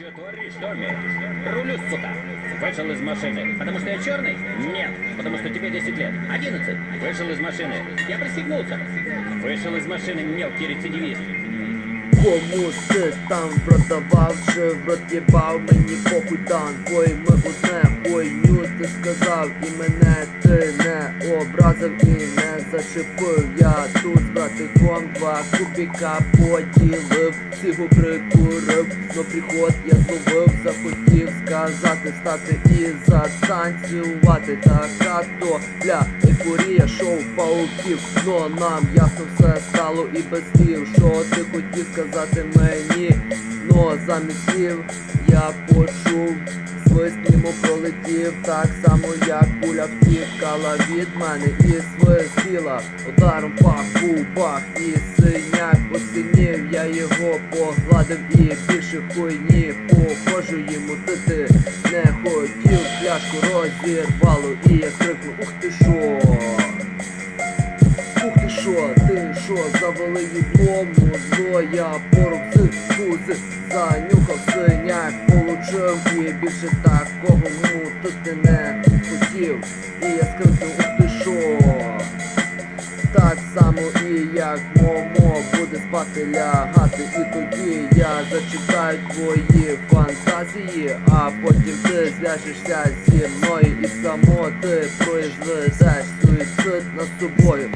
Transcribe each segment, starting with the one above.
что творишь, Томми? Рулю, сука. Вышел из машины. Потому что я черный? Нет. Потому что тебе 10 лет. 11. Вышел из машины. Я пристегнулся. Вышел из машины, мелкий рецидивист. Кому ти там продавав, чи в мені похуй дан. Бой ми одне хуйню ти сказав і мене ти не образив і не зачепив. Я тут братиком два кубіка поділив Цігу прикурив, но приход я зловив Захотів сказати, стати і затанцювати. Така то бля, ейфорія шоу пауків Но нам ясно все стало і без слів. Що ти хотів сказати мені? Но замість слів я почув Свист мимо пролетів так само, як куля втікала від мене. І свистіла Ударом пах, бах і синяк посинів, я його погладив і більше хуйні. Похожу йому ти не хотів, пляшку розірвало і я крикнув, ух ти шо я порох з кузи занюхав синяк, получив і більше такого мутити не хотів. І я скрикнув, у ти шо. Так само і як Момо буде спати лягати. І тоді я зачитаю твої фантазії А потім ти зв'яжешся зі мною І само ти произведеш суїцид над собою.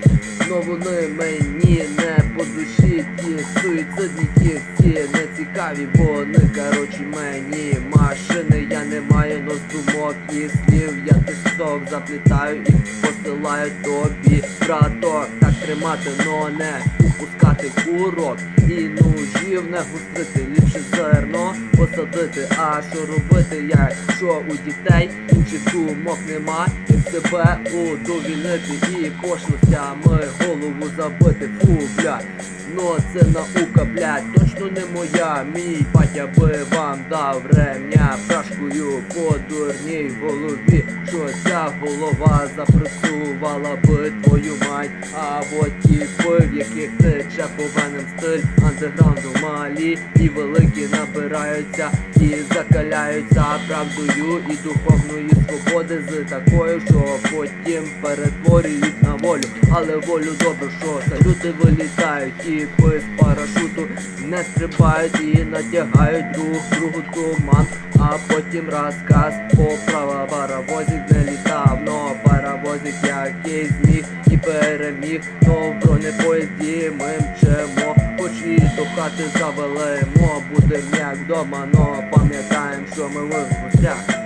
Но вони мені не по душі Ті суїцидники всі не цікаві Вони короче мені машини. Я не маю нос думок і слів Я тисок заплітаю і посилаю тобі Браток, так тримати, но не упускати курок І ножів не густрити, ліпше зерно посадити. А що робити, якщо у дітей інших думок нема? Як себе удовільнити і пошлостями голову забити. Фу, блядь, но це наука, блядь, точно не моя. Мій батя би вам дав ремня. Прашкою по дурній голові. Що ця голова запресувала би твою мать. Або ті в яких тече повинен стиль Андеграунду малі і великі набираються І закаляються. Правдою і духовної свободи З такою, що потім перетворюють на волю. Але волю добре, що салюти вилітають І без парашуту не стрибають і натягають друг другу туман. А потім розказ по права паровозик не літав. Но паровозик який зміг і переміг Но в бронепоїзді ми мчемо Хоч і до хати завелемо Будем як вдома, но пам'ятаємо, що ми в гостях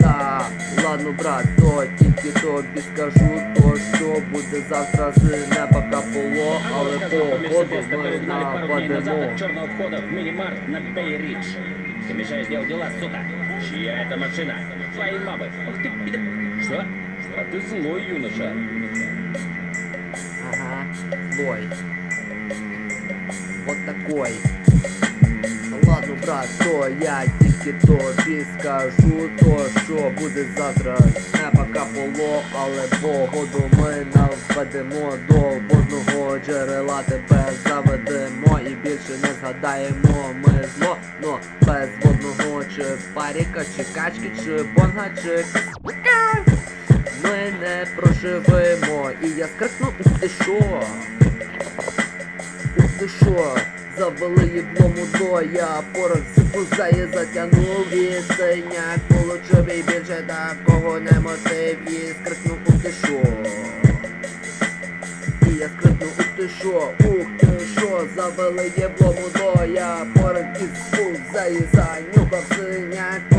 та ладно, брат, то тільки тобі скажу, то що буде завтра з неба капало, але Рассказывал по погоду Мерседес, ми который угнали пару дней назад нападемо. от черного входа в мини-март на Бэй-Ридж. Ты мешаешь делать дела, сука. Чья это машина? Твоей мамы. Ах ты пидор. Что? А ты злой юноша. Злой. Вот такой. Ладно, брат, то я тільки тобі скажу, то що буде завтра не пока поло, але погоду ми наведемо до водного джерела тебе заведемо і більше не згадаємо ми зло, но без водного чи паріка, чи качки, чи бонга, чи ми не проживемо. І я скрикну, ух ти шо? Ух ти шо? Завели їблому до я порох з пузає затягнув получив і більше такого не мотив і скрикнув ух ти шо? І я скрикнув ух ти шо, ух ти шо, завели їблому до я порох із пузає занюхав синяк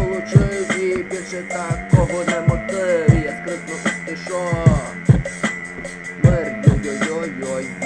Where yo yo yo yo yo.